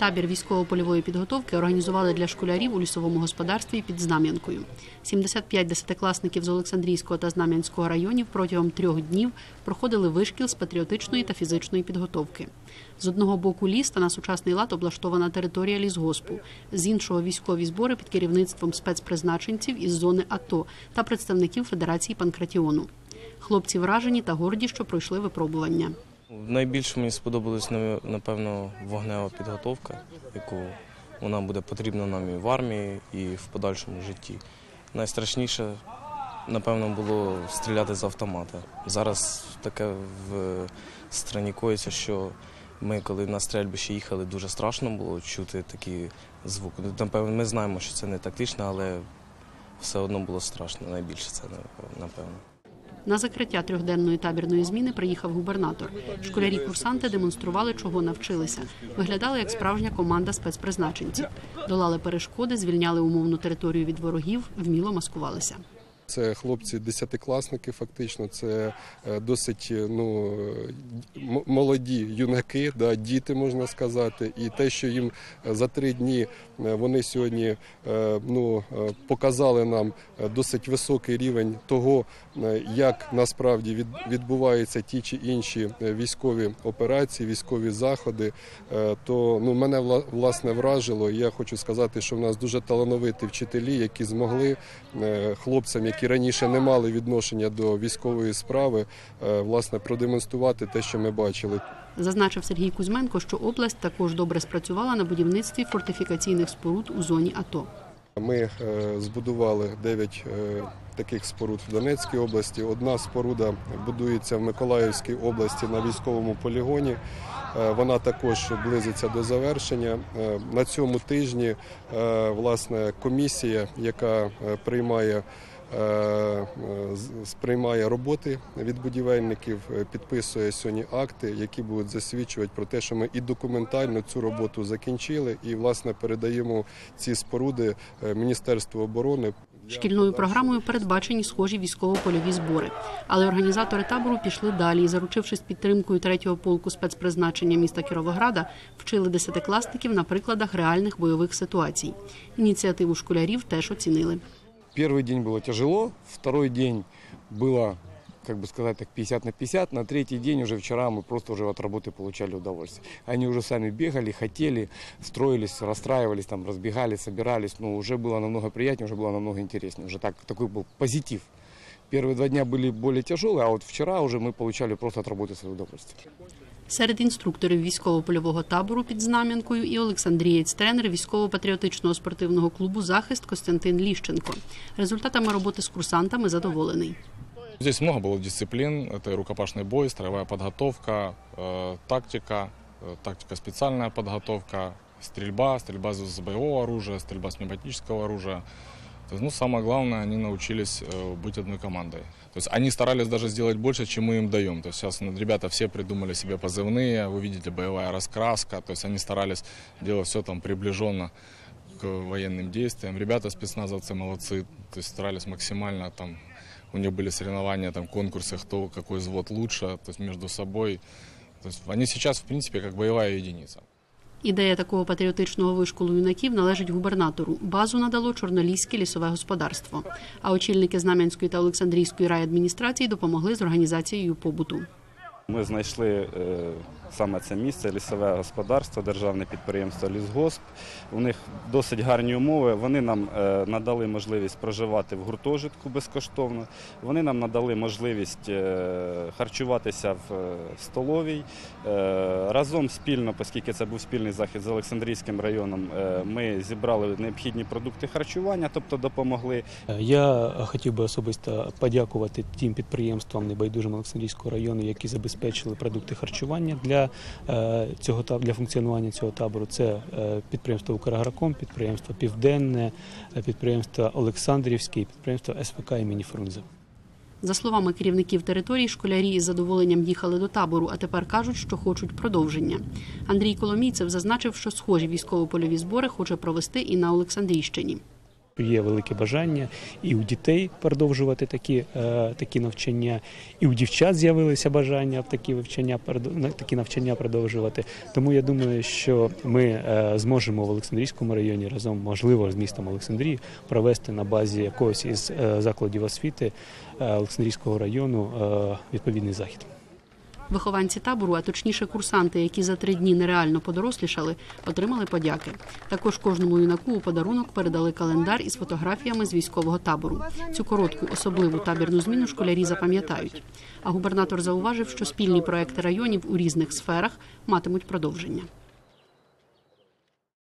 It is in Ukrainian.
Табір військово-польової підготовки організували для школярів у лісовому господарстві під Знам'янкою. 75 десятикласників з Олександрійського та Знам'янського районів протягом трьох днів проходили вишкіл з патріотичної та фізичної підготовки. З одного боку ліс та на сучасний лад облаштована територія лісгоспу, з іншого військові збори під керівництвом спецпризначенців із зони АТО та представників Федерації Панкратіону. Хлопці вражені та горді, що пройшли випробування. Найбільше мені сподобалась напевно вогнева підготовка, яку вона буде потрібна нам і в армії, і в подальшому житті. Найстрашніше, напевно, було стріляти з автомата. Зараз таке в страні коїться, що ми, коли на стрельбище їхали, дуже страшно було чути такі звуки. Напевно, ми знаємо, що це не тактично, але все одно було страшно. Найбільше це напевно. На закриття трьохденної табірної зміни приїхав губернатор. Школярі-курсанти демонстрували, чого навчилися. Виглядали як справжня команда спецпризначенців. Долали перешкоди, звільняли умовну територію від ворогів, вміло маскувалися. Це хлопці десятикласники, фактично, це е, досить е, ну, е, молоді юнаки, да, діти можна сказати. І те, що їм за три дні вони сьогодні ну, показали нам досить високий рівень того, як насправді відбуваються ті чи інші військові операції, військові заходи, то ну, мене власне вражило. Я хочу сказати, що в нас дуже талановиті вчителі, які змогли хлопцям, які раніше не мали відношення до військової справи, е, власне продемонструвати те, що ми бачили. Зазначив Сергій Кузьменко, що область також добре спрацювала на будівництві фортифікаційних споруд у зоні АТО. Ми е, збудували 9 е, таких споруд в Донецькій області. Одна споруда будується в Миколаївській області на військовому полігоні. Вона також близиться до завершення. На цьому тижні власне комісія, яка приймає сприймає роботи від будівельників, е, підписує сьогодні акти, які будуть засвідчувати про те, що ми і документально цю роботу закінчили, і власне передаємо ці споруди е, Міністерству оборони. Шкільною програмою передбачені схожі військово-польові збори. Але організатори табору пішли далі і, заручившись підтримкою третього полку спецпризначення міста Кіровограда, вчили десятикласників на прикладах реальних бойових ситуацій. Ініціативу школярів теж оцінили. Первый день было тяжело, второй день было, как бы сказать так, 50 на 50. На третий день уже вчера мы просто уже от работы получали удовольствие. Они уже сами бегали, хотели, строились, расстраивались, там, разбегались, собирались. Но уже было намного приятнее, уже было намного интереснее. Уже так, такой был позитив. Первые два дня были более тяжелые, а вот вчера уже мы получали просто от работы свое удовольствие. Серед інструкторів військово-польового табору під Знам'янкою і Олександрієць, тренер військово-патріотичного спортивного клубу Захист Костянтин Ліщенко. Результатами роботи з курсантами задоволений. Здесь много было дисциплин. Это и рукопашный бой, строевая подготовка, э, тактика, э, тактика специальная подготовка, стрельба, стрельба из из боевого оружия, стрельба с пневматического оружия. То есть, ну, самое главное, они научились э, быть одной командой. То есть они старались даже сделать больше, чем мы им даем. То есть сейчас ну, ребята все придумали себе позывные, вы видите, боевая раскраска. То есть они старались делать все там приближенно к военным действиям. Ребята спецназовцы молодцы, то есть старались максимально там у них были соревнования, там конкурсы, кто какой взвод лучше, то есть между собой. То есть они сейчас, в принципе, как боевая единица. Ідея такого патріотичного вишколу юнаків належить губернатору. Базу надало Чорноліське лісове господарство. А очільники Знам'янської та Олександрійської райадміністрації допомогли з організацією побуту. Ми знайшли е, саме це місце, лісове господарство, державне підприємство Лісгосп. У них досить гарні умови. Вони нам е, надали можливість проживати в гуртожитку безкоштовно. Вони нам надали можливість е, харчуватися в е, столовій. Разом спільно, оскільки це був спільний захід з Олександрійським районом, ми зібрали необхідні продукти харчування, тобто допомогли Я хотів би особисто подякувати тим підприємствам небайдужим Олександрійського району, які забезпечили продукти харчування для е, цього для функціонування цього табору. Це е, підприємство Украграком, підприємство Південне, е, підприємство Олександрівське, підприємство СВК імені Фрунзе. За словами керівників території, школярі із задоволенням їхали до табору, а тепер кажуть, що хочуть продовження. Андрій Коломійцев зазначив, що схожі військово-польові збори хоче провести і на Олександрійщині. Є велике бажання і у дітей продовжувати такі, е, такі навчання, і у дівчат з'явилися бажання такі вивчення такі навчання продовжувати. Тому я думаю, що ми е, зможемо в Олександрійському районі разом, можливо, з містом Олександрії провести на базі якогось із е, закладів освіти Олександрійського району відповідний захід. Вихованці табору, а точніше курсанти, які за три дні нереально подорослішали, отримали подяки. Також кожному юнаку у подарунок передали календар із фотографіями з військового табору. Цю коротку особливу табірну зміну школярі запам'ятають. А губернатор зауважив, що спільні проекти районів у різних сферах матимуть продовження.